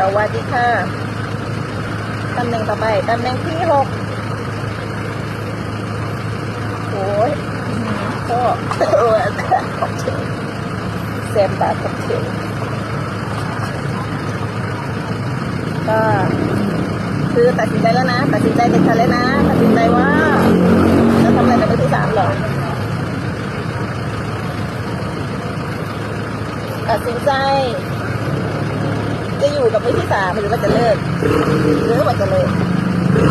สวัสดีค่ะตำแหน่งต่อไปตำแหน่งที่หกโอ้ยก็โอ้ยขอบคุณแซมบาขอบคุณก็คือตัดสินใจแล้วนะ ตัดสินใจเด็ดขาดเลยนะ ตัดสินใจว่าจะทำอะไรกับมือที่สามหรอตัดสินใจ จะอยู่กับมือที่สามหรือว่าจะเลิกหรือว่าจะเลิก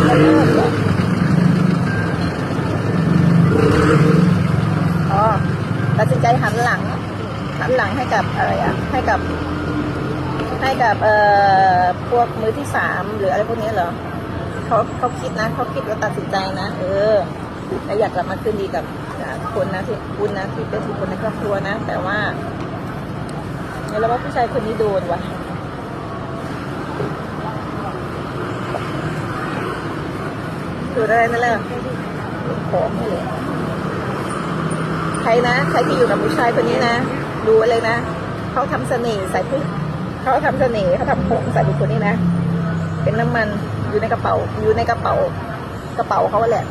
จะเลิกเหรออ๋อตัดสินใจหันหลังหันหลังให้กับอะไรอะ ให้กับ ให้กับเอ่อพวกมือที่สามหรืออะไรพวกนี้เหรอเขาเขาคิดนะเขาคิดแล้วตัดสินใจนะ เออแล้วอยากกลับมาคืนดีกับคนนะที่คุณนะที่เป็นคนในครอบครัวนะ แต่ว่าเนี่ยเราว่าผู้ชายคนนี้โดนว่ะ ออะไรนั่นแหละของนี่เลยใครนะ ใครที่อยู่กับผู้ชายคนนี้นะ ดูไว้เลยนะ เขาทำเสน่ห์ใส่ผู้เขาทำเสน่ห์เขาทำผมใส่บุคคลนี้นะ เป็นน้ำมันอยู่ในกระเป๋า อยู่ในกระเป๋า กระเป๋าเขาแหละ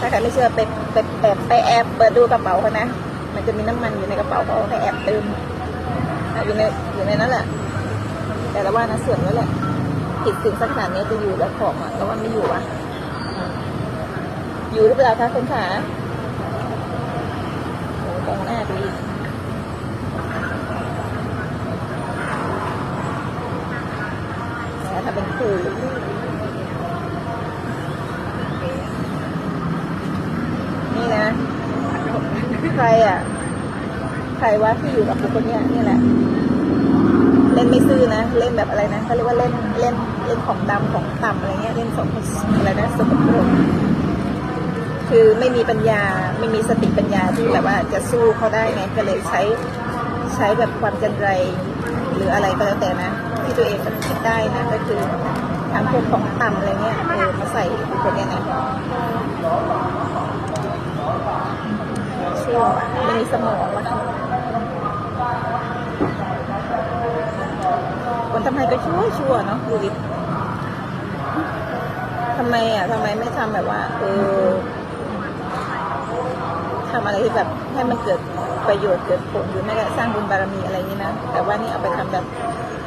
ถ้าใครไม่เชื่อไปไปแอบไปแอบเปิดดูกระเป๋าเขานะ มันจะมีน้ำมันอยู่ในกระเป๋าเขาให้แอบเติมอะอยู่ในอยู่ในนั้นแหละ แต่ละว่านะส่วนนั้นแหละผิดสิ่งสักขนาดนี้จะอยู่แล้วของอะแล้วว่าไม่อยู่อะ อยู่หรือเปล่าคะคุณขาโอ้ตรงหน้าดูอีกแล้วถ้าเป็นคู่นี่นะ ใครอะ ใครว่าที่อยู่กับคคลเนี้ยนี่แหละเล่นไม่ซื่อนะ เล่นแบบอะไรนะเขาเรียกว่าเล่นเล่นเล่นของดำของต่ำอะไรเงี้ยเล่นสองอะไรนะสกปรก คือไม่มีปัญญาไม่มีสติปัญญาที่แบบว่าจะสู้เขาได้ไงก็เลยใช้ใช้แบบความจันไรหรืออะไรก็แล้วแต่นะ ที่ตัวเองคิดได้นะก็คือทำพวกของต่ำอะไรเงี้ยเออมาใส่บุคนเนี้ยนะชั่วว่ะไม่มีสมองว่ะคนทำไมก็ชั่วชั่วเนาะดูดิทำไมอะทำไมไม่ทำแบบว่า เออ ทำอะไรที่แบบให้มันเกิดประโยชน์เกิดผลหรือไม่ก็สร้างบุญบารมีอะไรนี้นะแต่ว่านี่เอาไปทำแบบ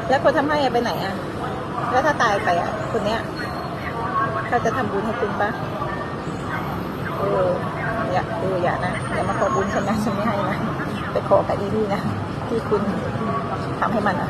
แล้วคนทำให้อะไปไหนอะแล้วถ้าตายไปอะคนเนี้ยเขาจะทำบุญให้คุณปะเอออย่าเอออย่านะอย่ามาขอบุญฉันนะฉันไม่ให้นะไปขอกับอีนี่นะที่คุณทำให้มันอะ